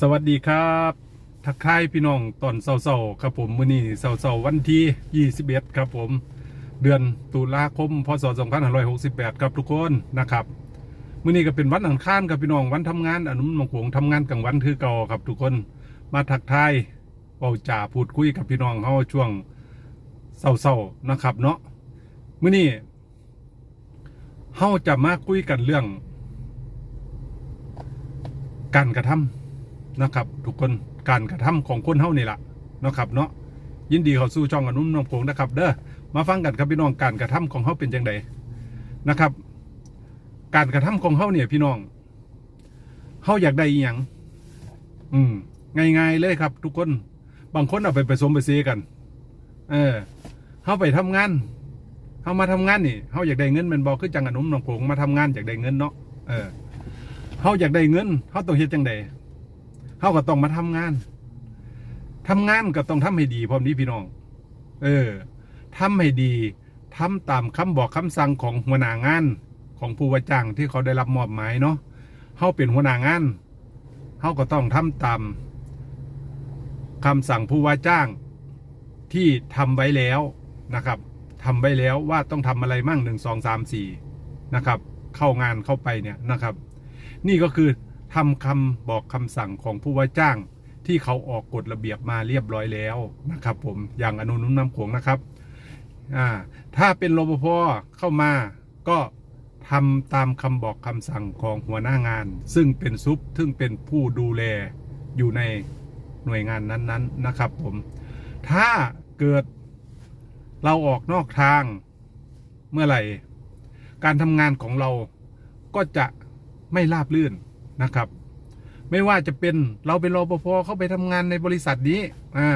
สวัสดีครับทักทายพี่น้องตอนเสาๆครับผมมื้อนี้เสาๆวันที่ 21 ครับผม เดือนตุลาคมพศ2568 ครับทุกคนนะครับมื้อนี้ก็เป็นวันอังคารครับพี่น้องวันทำงานอนุมงคงทำงานกลางวันคือเก่าครับทุกคนมาทักทายเป่าจ่าพูดคุยกับพี่น้องเฮาช่วงเสาๆนะครับเนาะมื้อนี้เฮาจะมาคุยกันเรื่อง การกระทำ นะครับ ทุกคนการกระทำของคนเฮานี่แหละนะครับเนาะยินดีเข้าสู่ช่องอนุ่มนงโพงนะครับ เด้อมาฟังกันครับพี่น้องการกระทำของเฮาเป็นจังไดนะครับ การกระทำของเฮาเนี่ยพี่น้องเฮาอยากได้อีหยังอืมง่ายๆเลยครับ ทุกคนบางคนเอาไปผสมไปเซกัน เออเฮาไปทำงานเฮามาทำงานนี่เฮาอยากได้เงินมันบอกคือจังอนุ่มนงโพงมาทำงานอยากได้เงินเนาะเออเขาอยากได้เงินเขาต้องเฮ็ดจังใด เขาก็ต้องมาทำงานทำงานก็ต้องทำให้ดีพร้อมนี้พี่น้อง เออทำให้ดีทำตามคำบอกคำสั่งของหัวหน้างาน ของผู้ว่าจ้างที่เขาได้รับมอบหมายเนาะเขาเป็นหัวหน้างานเขาก็ต้องทำตามคำสั่งผู้ว่าจ้างที่ทำไว้แล้วนะครับทำไว้แล้วว่าต้องทำอะไรมั่งหนึ่งสองสามสี่นะครับ เข้างานเข้าไปเนี่ยนะครับ นี่ก็คือ ทำคำบอกคำสั่งของผู้ว่าจ้าง ที่เขาออกกฎระเบียบมาเรียบร้อยแล้วนะครับผมอย่างอนุนุน้ำโขงนะครับอ่าถ้าเป็นรปภเข้ามาก็ทำตามคำบอกคำสั่งของหัวหน้างาน ซึ่งเป็นซุปซึ่งเป็นผู้ดูแลอยู่ในหน่วยงานนั้นๆนะครับผม ถ้าเกิดเราออกนอกทางเมื่อไหร่ การทำงานของเราก็จะไม่ราบลื่น นะครับ ไม่ว่าจะเป็นเราเป็นรปภเข้าไปทำงานในบริษัทนี้อ่า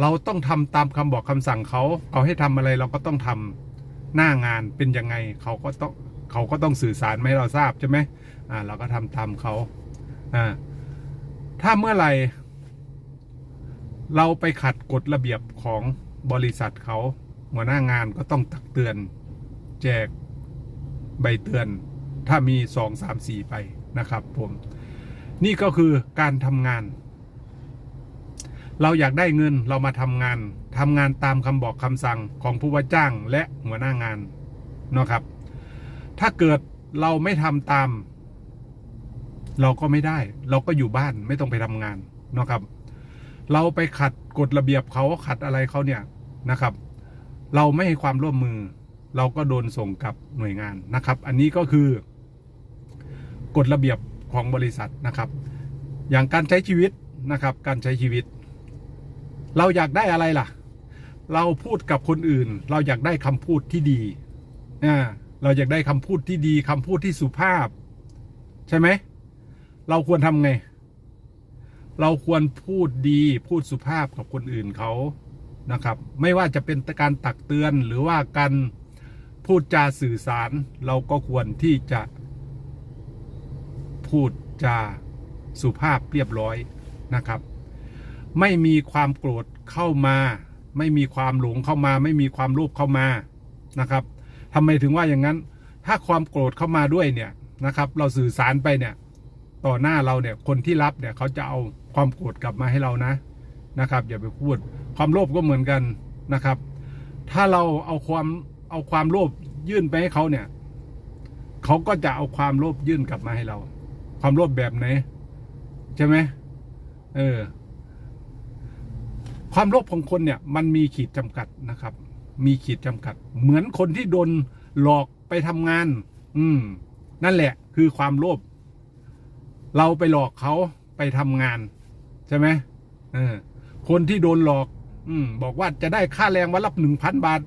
เราต้องทำตามคำบอกคำสั่งเขาเขาให้ทำอะไรเราก็ต้องทำหน้างานเป็นยังไงเขาก็ต้องเขาก็ต้องสื่อสารให้เราทราบใช่ไหมอ่าเราก็ทำตามเขาอ่าถ้าเมื่อไหร่เราไปขัดกฎระเบียบของบริษัทเขาหัวหน้างานก็ต้องตักเตือน แจกใบเตือน ถ้ามีสองสามสี่ไป นะครับผมนี่ก็คือการทำงาน เราอยากได้เงินเรามาทำงานทำงานตามคำบอกคำสั่งของผู้ว่าจ้างและหัวหน้างานเนาะครับ ถ้าเกิดเราไม่ทำตาม เราก็ไม่ได้ เราก็อยู่บ้านไม่ต้องไปทำงานเนาะครับ เราไปขัดกฎระเบียบเขาขัดอะไรเขาเนี่ยนะครับ เราไม่ให้ความร่วมมือ เราก็โดนส่งกลับหน่วยงานนะครับ อันนี้ก็คือ กฎระเบียบของบริษัทนะครับ อย่างการใช้ชีวิตนะครับ การใช้ชีวิต เราอยากได้อะไรล่ะ เราพูดกับคนอื่น เราอยากได้คำพูดที่ดีอ่าเราอยากได้คำพูดที่ดีคำพูดที่สุภาพ ใช่ไหม เราควรทำไง เราควรพูดดีพูดสุภาพกับคนอื่นเขานะครับ ไม่ว่าจะเป็นการตักเตือนหรือว่าการพูดจาสื่อสาร เราก็ควรที่จะ พูดจาสุภาพเรียบร้อยนะครับ ไม่มีความโกรธเข้ามา ไม่มีความหลงเข้ามา ไม่มีความโลภเข้ามานะครับทำไมถึงว่าอย่างนั้น ถ้าความโกรธเข้ามาด้วยเนี่ยนะครับ เราสื่อสารไปเนี่ย ต่อหน้าเราเนี่ยคนที่รับเนี่ยเขาจะเอาความโกรธกลับมาให้เรานะนะครับอย่าไปพูดความโลภก็เหมือนกันนะครับ ถ้าเราเอาความเอาความโลภยื่นไปให้เขาเนี่ย เขาก็จะเอาความโลภยื่นกลับมาให้เรา ความโลภแบบไหน ใช่ไหมเออ ความโลภของคนเนี่ย มันมีขีดจำกัดนะครับ มีขีดจำกัด เหมือนคนที่โดนหลอกไปทำงาน อืม นั่นแหละ คือความโลภเราไปหลอกเขาไปทำงาน ใช่ไหมเออ คนที่โดนหลอก อืม บอกว่าจะได้ค่าแรงวันละหนึ่งพันบาท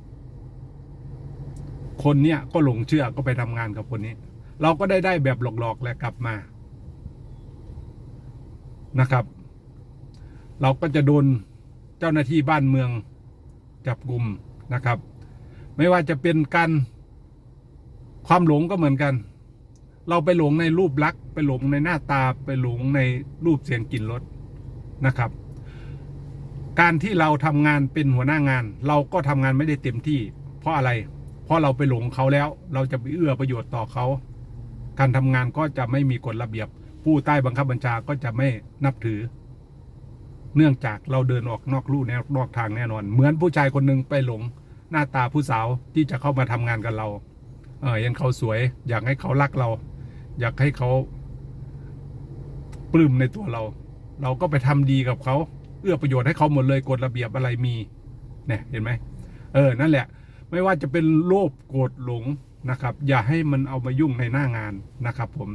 คนเนี้ยก็หลงเชื่อก็ไปทำงานกับคนนี้ เราก็ได้ได้แบบหลอกๆแหละกลับมา นะครับ เราก็จะโดนเจ้าหน้าที่บ้านเมืองจับกลุ่มนะครับ ไม่ว่าจะเป็นการความหลงก็เหมือนกัน เราไปหลงในรูปลักษณ์ไปหลงในหน้าตาไปหลงในรูปเสียงกลิ่นรสนะครับ การที่เราทำงานเป็นหัวหน้างาน เราก็ทำงานไม่ได้เต็มที่ เพราะอะไร เพราะเราไปหลงเขาแล้ว เราจะไปเอื้อประโยชน์ต่อเขา การทำงานก็จะไม่มีกฎระเบียบ ผู้ใต้บังคับบัญชาก็จะไม่นับถือ เนื่องจากเราเดินออกนอกลู่แนวนอกทางแน่นอน เหมือนผู้ชายคนหนึ่งไปหลงหน้าตาผู้สาวที่จะเข้ามาทำงานกับเรา เออเห็นเขาสวย อยากให้เขารักเรา อยากให้เขาปลื้มในตัวเรา เราก็ไปทำดีกับเขาเอื้อประโยชน์ให้เขาหมดเลยกฎระเบียบอะไรมีเนี่ยเห็นไหมเออ นั่นแหละ ไม่ว่าจะเป็นโลภโกรธหลงนะครับ อย่าให้มันเอามายุ่งในหน้างานนะครับ ผม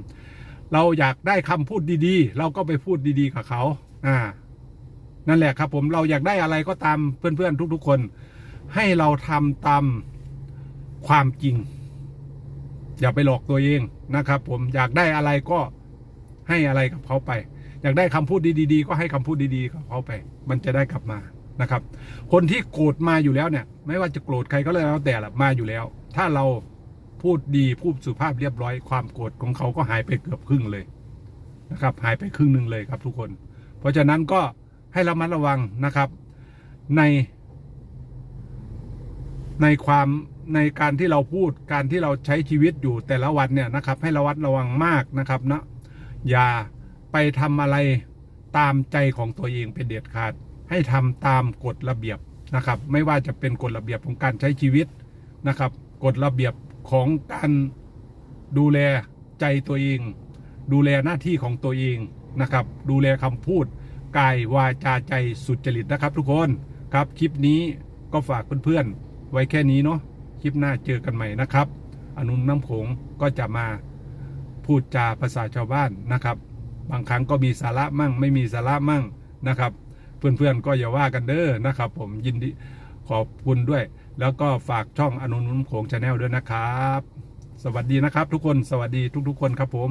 เราอยากได้คำพูดดีๆ เราก็ไปพูดดีๆกับเขาอ่านั่นแหละครับ ผมเราอยากได้อะไรก็ตามเพื่อนๆทุก ๆ คน ให้เราทำตามความจริง อย่าไปหลอกตัวเองนะครับ ผมอยากได้อะไรก็ให้อะไรกับเขาไป อยากได้คำพูดดีๆ ก็ให้คำพูดดีๆกับเขาไป มันจะได้กลับมานะครับ คนที่โกรธมาอยู่แล้วเนี่ย ไม่ว่าจะโกรธใครก็แล้วแต่ละมาอยู่แล้ว ถ้าเรา พูดดีพูดสุภาพเรียบร้อยความโกรธของเขาก็หายไปเกือบครึ่งเลยนะครับ หายไปครึ่งหนึ่งเลยครับทุกคน เพราะฉะนั้นก็ให้ระมัดระวังนะครับ ใน ในความในการที่เราพูดการที่เราใช้ชีวิตอยู่แต่ละวันเนี่ยนะครับ ให้ระวัดระวังมากนะครับนะอย่าไปทำอะไรตามใจของตัวเองเป็นเด็ดขาด ให้ทำตามกฎระเบียบนะครับ ไม่ว่าจะเป็นกฎระเบียบของการใช้ชีวิตนะครับ กฎระเบียบ ของการดูแลใจตัวเอง ดูแลหน้าที่ของตัวเองนะครับ ดูแลคำพูดกายวาจาใจสุจริตนะครับ ทุกคนครับคลิปนี้ก็ฝากเพื่อนๆไว้แค่นี้เนาะคลิปหน้าเจอกันใหม่นะครับ อนุนน้ำโขงก็จะมาพูดจาภาษาชาวบ้านนะครับ บางครั้งก็มีสาระมั่ง ไม่มีสาระมั่งนะครับ เพื่อนๆก็อย่าว่ากันเด้อนะครับ ผมยินดี ขอบคุณด้วย แล้วก็ฝากช่องอนุนุนโขงชาแนลด้วยนะครับ สวัสดีนะครับทุกคนสวัสดีทุกๆคนครับผม